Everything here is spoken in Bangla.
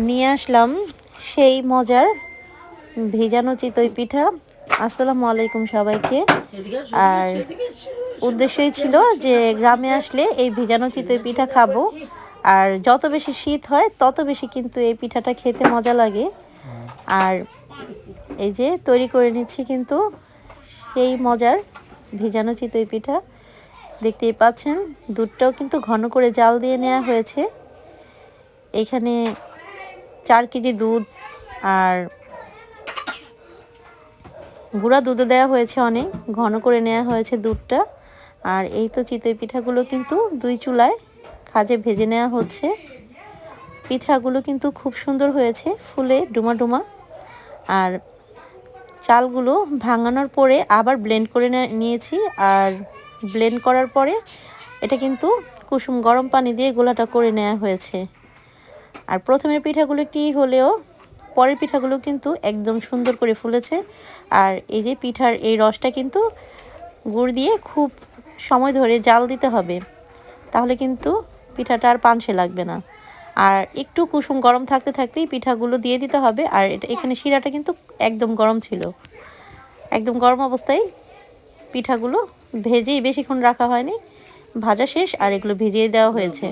নিয়ে আসলাম সেই মজার ভেজানো চিতই পিঠা। আসসালামু আলাইকুম সবাইকে। আর উদ্দেশ্যই ছিল যে গ্রামে আসলে এই ভেজানো চিতই পিঠা খাব। আর যত বেশি শীত হয়, তত বেশি কিন্তু এই পিঠাটা খেতে মজা লাগে। আর এই যে তৈরি করে নিচ্ছি কিন্তু সেই মজার ভেজানো চিতই পিঠা। দেখতেই পাচ্ছেন, দুধটাও কিন্তু ঘন করে জাল দিয়ে নেওয়া হয়েছে। এখানে চার কেজি দুধ আর গুঁড়া দুধে দেওয়া হয়েছে অনেক, ঘন করে নেওয়া হয়েছে দুধটা। আর এই তো চিতই পিঠাগুলো কিন্তু দুই চুলায় খাজে ভেজে নেওয়া হচ্ছে। পিঠাগুলো কিন্তু খুব সুন্দর হয়েছে, ফুলে ডুমা ডুমা। আর চালগুলো ভাঙানোর পরে আবার ব্লেন্ড করে নিয়েছি। আর ব্লেন্ড করার পরে এটা কিন্তু কুসুম গরম পানি দিয়ে গোলাটা করে নেওয়া হয়েছে। আর প্রথমের পিঠাগুলো একটি হলেও পরের পিঠাগুলো কিন্তু একদম সুন্দর করে ফুলেছে। আর এই যে পিঠার এই রসটা কিন্তু গুড় দিয়ে খুব সময় ধরে জাল দিতে হবে, তাহলে কিন্তু পিঠাটা আর পানসে লাগবে না। আর একটু কুসুম গরম থাকতে থাকতেই পিঠাগুলো দিয়ে দিতে হবে, আর এটা এখানে শিরাটা কিন্তু একদম গরম ছিল। একদম গরম অবস্থায় পিঠাগুলো ভেজেই বেশিক্ষণ রাখা হয়নি, ভাজা শেষ আর এগুলো ভিজিয়ে দেওয়া হয়েছে।